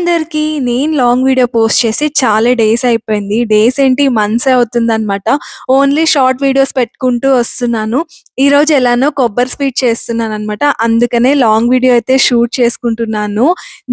అందరికీ. నేను long video post చేసి చాలా డేస్ అయిపోయింది. డేస్ ఏంటి మంత్స్ అవుతుంది అనమాట ఓన్లీ షార్ట్ వీడియోస్ పెట్టుకుంటూ వస్తున్నాను. ఈరోజు ఎలానో కొబ్బరి స్వీట్ చేస్తున్నాను అనమాట అందుకనే లాంగ్ వీడియో అయితే షూట్ చేసుకుంటున్నాను.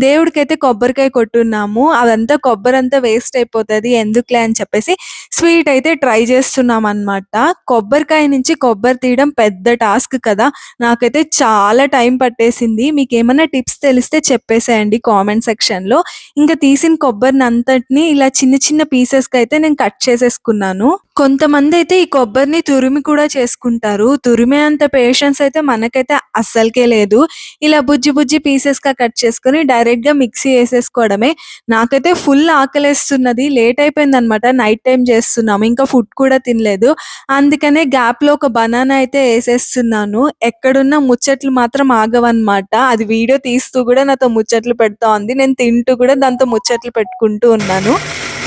దేవుడికైతే కొబ్బరికాయ కొట్టున్నాము. అదంతా కొబ్బరి అంతా వేస్ట్ అయిపోతది. ఎందుకులే అని చెప్పేసి స్వీట్ అయితే ట్రై చేస్తున్నాం అనమాట కొబ్బరికాయ నుంచి కొబ్బరి తీయడం పెద్ద టాస్క్ కదా! నాకైతే చాలా టైం పట్టేసింది. మీకు ఏమైనా టిప్స్ తెలిస్తే చెప్పేసేయండి కామెంట్ సెక్షన్‌లో. ఇంకా తీసిన కొబ్బరిని అంతటిని ఇలా చిన్న చిన్న పీసెస్‌కి అయితే నేను కట్ చేసేసుకున్నాను. కొంతమంది అయితే ఈ కొబ్బరిని తురిమి కూడా చేసుకుంటారు. తురిమే అంత పేషెన్స్ అయితే మనకైతే అస్సలకే లేదు. ఇలా బుజ్జి బుజ్జి పీసెస్గా కట్ చేసుకొని డైరెక్ట్‌గా మిక్సీ వేసేసుకోవడమే నాకైతే ఫుల్ ఆకలేస్తున్నది. లేట్ అయిపోయింది అనమాట నైట్ టైం చేస్తున్నాము. ఇంకా ఫుడ్ కూడా తినలేదు. అందుకనే గ్యాప్లో ఒక బనానా అయితే వేసేస్తున్నాను ఎక్కడున్న ముచ్చట్లు మాత్రం ఆగవన్నమాట అది వీడియో తీస్తూ కూడా నాతో ముచ్చట్లు పెడతా ఉంది. నేను తింటూ కూడా దాంతో ముచ్చట్లు పెట్టుకుంటూ ఉన్నాను.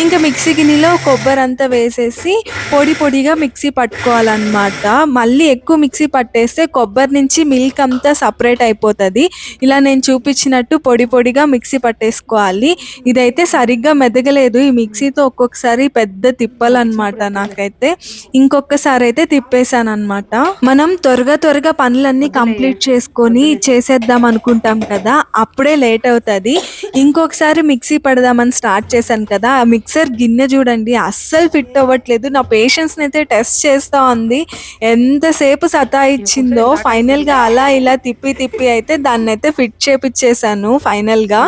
ఇంకా మిక్సీ గిన్నెలో కొబ్బరంతా వేసేసి పొడి పొడిగా మిక్సీ పట్టుకోవాలన్నమాట మళ్ళీ ఎక్కువ మిక్సీ పట్టేస్తే కొబ్బరి నుంచి మిల్క్ అంతా సపరేట్ అయిపోతుంది ఇలా నేను చూపించినట్టు పొడి పొడిగా మిక్సీ పట్టేసుకోవాలి. ఇదైతే సరిగ్గా మెదగలేదు. ఈ మిక్సీతో ఒక్కొక్కసారి పెద్ద తిప్పాలన్నమాట నాకైతే. ఇంకొకసారి అయితే తిప్పేసాననమాట. మనం త్వరగా త్వరగా పనులన్నీ కంప్లీట్ చేసుకొని చేసేద్దాం అనుకుంటాం కదా! అప్పుడే లేట్ అవుతుంది ఇంకొకసారి మిక్సీ పడదామని స్టార్ట్ చేశాను కదా! ఆ మిక్సర్ గిన్నె చూడండి అస్సలు ఫిట్ అవ్వట్లేదు. నా పేషెన్స్‌ని అయితే టెస్ట్ చేస్తా ఉంది. ఎంతసేపు సతాయిచ్చిందో ఫైనల్‌గా అలా ఇలా తిప్పి తిప్పి అయితే దాన్నైతే ఫిట్ చేపిచ్చేసాను ఫైనల్‌గా.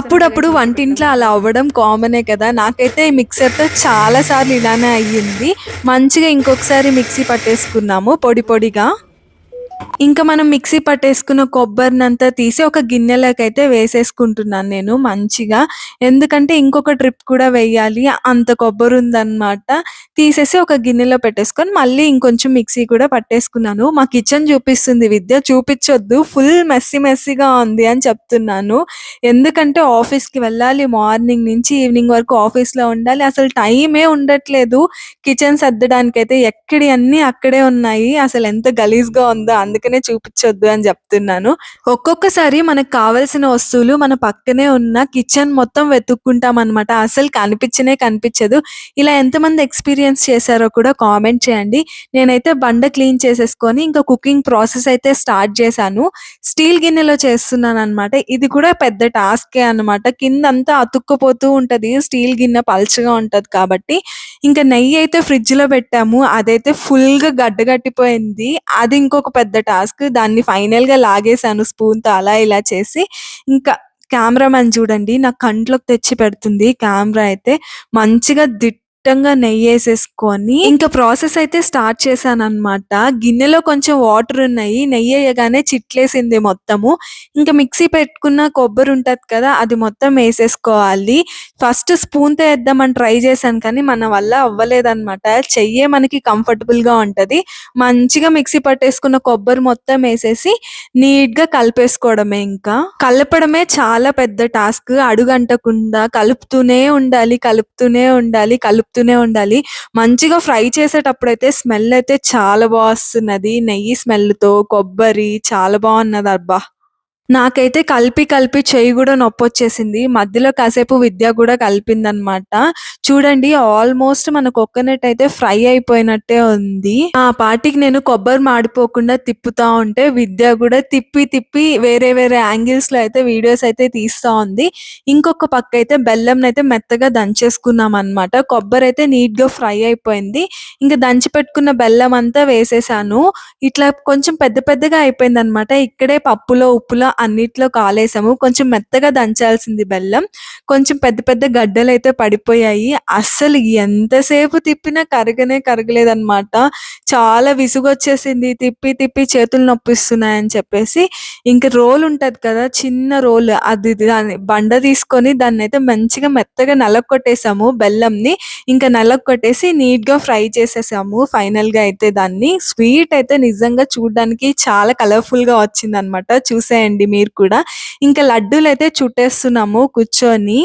అప్పుడప్పుడు వంటింట్లో అలా అవ్వడం కామనే కదా! నాకైతే ఈ మిక్సర్‌తో చాలా సార్లు ఇలానే అయ్యింది. మంచిగా ఇంకొకసారి మిక్సీ పట్టేసుకున్నాము పొడి పొడిగా. ఇంకా మనం మిక్సీ పట్టేసుకున్న కొబ్బరినంతా తీసి ఒక గిన్నెలోకి అయితే వేసేసుకుంటున్నాను నేను మంచిగా. ఎందుకంటే ఇంకొక ట్రిప్ కూడా వేయాలి. అంత కొబ్బరి ఉందన్నమాట తీసేసి ఒక గిన్నెలో పెట్టేసుకొని మళ్ళీ ఇంకొంచెం మిక్సీ కూడా పట్టేసుకున్నాను. మా కిచెన్ చూపిస్తుంది విద్య. చూపించొద్దు ఫుల్ మెస్సీ మెస్సీగా ఉంది అని చెప్తున్నాను. ఎందుకంటే ఆఫీస్‌కి వెళ్ళాలి. మార్నింగ్ నుంచి ఈవినింగ్ వరకు ఆఫీస్‌లో ఉండాలి. అసలు టైమే ఉండట్లేదు. కిచెన్ సర్దడానికి అయితే ఎక్కడి అన్నీ అక్కడే ఉన్నాయి. అసలు ఎంత గలీజ్‌గా ఉందో అందుకనే చూపించొద్దు అని చెప్తున్నాను. ఒక్కొక్కసారి మనకు కావాల్సిన వస్తువులు మన పక్కనే ఉన్న కిచెన్ మొత్తం వెతుక్కుంటాం అనమాట అసలు కనిపించనే కనిపించదు. ఇలా ఎంతమంది ఎక్స్‌పీరియన్స్ చేశారో కూడా కామెంట్ చేయండి. నేనైతే బండ క్లీన్ చేసేసుకొని ఇంకా కుకింగ్ ప్రాసెస్ అయితే స్టార్ట్ చేశాను. స్టీల్ గిన్నెలో చేస్తున్నాను అనమాట ఇది కూడా పెద్ద టాస్కే అనమాట. కిందంతా అతుక్కుపోతూ ఉంటది. స్టీల్ గిన్నె పల్చగా ఉంటది కాబట్టి. ఇంకా నెయ్యి అయితే ఫ్రిడ్జ్‌లో పెట్టాము. అదైతే ఫుల్‌గా గడ్డగట్టిపోయింది. అది ఇంకొక పెద్ద టాస్క్. దాన్ని ఫైనల్‌గా లాగేసాను స్పూన్‌తో అలా ఇలా చేసి. ఇంకా కెమెరామాన్ చూడండి నా కంట్లోకి తెచ్చి పెడుతుంది కెమెరా అయితే. మంచిగా కృష్టంగా నెయ్యి వేసేసుకొని ఇంకా ప్రాసెస్ అయితే స్టార్ట్ చేశాననమాట. గిన్నెలో కొంచెం వాటర్ ఉన్నాయి. నెయ్యి వేయగానే చిట్లేసింది మొత్తము. ఇంకా మిక్సీ పెట్టుకున్న కొబ్బరి ఉంటది కదా! అది మొత్తం వేసేసుకోవాలి ఫస్ట్ స్పూన్‌తో వేద్దామని ట్రై చేశాను కానీ మన వల్ల అవ్వలేదన్నమాట చెయ్యే మనకి కంఫర్టబుల్‌గా ఉంటది. మంచిగా మిక్సీ పట్టేసుకున్న కొబ్బరి మొత్తం వేసేసి నీట్‌గా కలిపేసుకోవడమే ఇంకా. కలపడమే చాలా పెద్ద టాస్క్. అడుగంటకుండా కలుపుతూనే ఉండాలి. కలుపుతూనే ఉండాలి. కలుపు కలుపుతూనే ఉండాలి. మంచిగా ఫ్రై చేసేటప్పుడైతే స్మెల్ అయితే చాలా బా వస్తున్నది. నెయ్యి స్మెల్‌తో కొబ్బరి చాలా బాగున్నది అబ్బా నాకైతే కలిపి కలిపి చెయ్యి నొప్పి వచ్చేసింది మధ్యలో కాసేపు విద్య కూడా కలిపిందనమాట. చూడండి ఆల్మోస్ట్ మన కోకోనట్ అయితే ఫ్రై అయిపోయినట్టే ఉంది. ఆ పాటికి నేను కొబ్బరి మాడిపోకుండా తిప్పుతా ఉంటే విద్య కూడా తిప్పి తిప్పి వేరే వేరే యాంగిల్స్లో అయితే వీడియోస్ అయితే తీస్తా ఉంది. ఇంకొక పక్క అయితే బెల్లం అయితే మెత్తగా దంచేసుకున్నాం అన్నమాట కొబ్బరి అయితే నీట్గా ఫ్రై అయిపోయింది. ఇంకా దంచి పెట్టుకున్న బెల్లం అంతా వేసేసాను. ఇట్లా కొంచెం పెద్ద పెద్దగా అయిపోయింది అనమాట ఇక్కడే పప్పులో, ఉప్పులో అన్నిట్లో కాలేసాము. కొంచెం మెత్తగా దంచాల్సింది బెల్లం. కొంచెం పెద్ద పెద్ద గడ్డలు అయితే పడిపోయాయి. అస్సలు ఎంతసేపు తిప్పినా కరగనే కరగలేదన్నమాట చాలా విసుగొచ్చేసింది. తిప్పి తిప్పి చేతులు నొప్పిస్తున్నాయని చెప్పేసి ఇంక రోల్ ఉంటది కదా! చిన్న రోల్ అది దాన్ని బండ తీసుకొని దాన్ని అయితే మంచిగా మెత్తగా నలక్కొట్టేసాము బెల్లంని. ఇంకా నలక్కొట్టేసి నీట్‌గా ఫ్రై చేసేసాము ఫైనల్‌గా అయితే దాన్ని. స్వీట్ అయితే నిజంగా చూడడానికి చాలా కలర్‌ఫుల్‌గా వచ్చిందనమాట. చూసేయండి మీరు కూడా. ఇంకా లడ్డూలైతే చుట్టేస్తున్నాము కూర్చొని.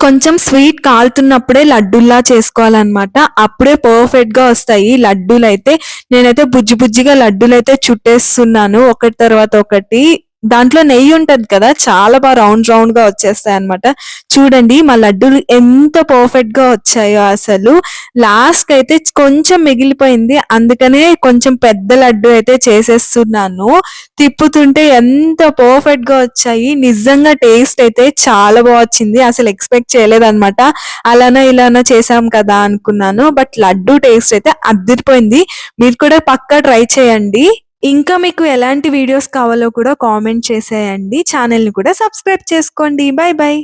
కొంచెం స్వీట్ కాలుతున్నప్పుడే లడ్డూల్లా చేసుకోవాలన్నమాట అప్పుడే పర్ఫెక్ట్గా వస్తాయి లడ్డూలైతే. నేనైతే బుజ్జి బుజ్జిగా లడ్డూలైతే చుట్టేస్తున్నాను ఒకటి తర్వాత ఒకటి. దాంట్లో నెయ్యి ఉంటది కదా చాలా బాగా రౌండ్ రౌండ్గా వచ్చేస్తాయి అన్నమాట. చూడండి మా లడ్డూలు ఎంత పర్ఫెక్ట్గా వచ్చాయో అసలు. లాస్ట్ అయితే కొంచెం మిగిలిపోయింది అందుకనే కొంచెం పెద్ద లడ్డు అయితే చేసేస్తున్నాను. తిప్పుతుంటే ఎంత పర్ఫెక్ట్గా వచ్చాయి నిజంగా టేస్ట్ అయితే చాలా బాగా వచ్చింది. అసలు ఎక్స్పెక్ట్ చేయలేదన్నమాట. అలానో ఇలానో చేసాం కదా అనుకున్నాను బట్ లడ్డు టేస్ట్ అయితే అదిరిపోయింది. మీరు కూడా పక్కా ట్రై చేయండి. ఇంకా మీకు ఎలాంటి వీడియోస్ కావాలో కూడా కామెంట్ చేసేయండి. ఛానల్ని కూడా సబ్స్క్రైబ్ చేసుకోండి. Bye bye